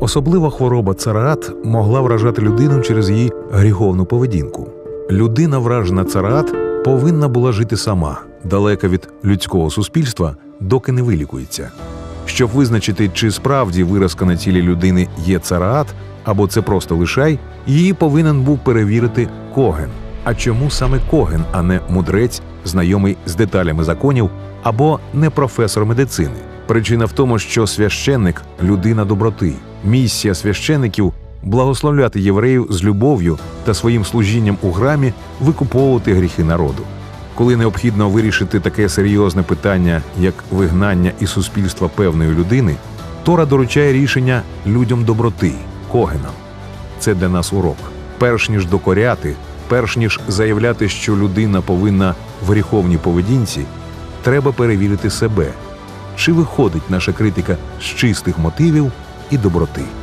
Особлива хвороба цараат могла вражати людину через її гріховну поведінку. Людина, вражена цараат, повинна була жити сама, далека від людського суспільства, доки не вилікується. Щоб визначити, чи справді виразка на тілі людини є цараат, або це просто лишай, її повинен був перевірити коген. А чому саме коген, а не мудрець, знайомий з деталями законів, або не професор медицини? Причина в тому, що священник людина доброти. Місія священників благословляти євреїв з любов'ю та своїм служінням у грамі викуповувати гріхи народу. Коли необхідно вирішити таке серйозне питання, як вигнання із суспільства певної людини, Тора доручає рішення людям доброти, когенам. Це для нас урок. Перш ніж докоряти, перш ніж заявляти, що людина повинна в гріховній поведінці, треба перевірити себе, чи виходить наша критика з чистих мотивів і доброти.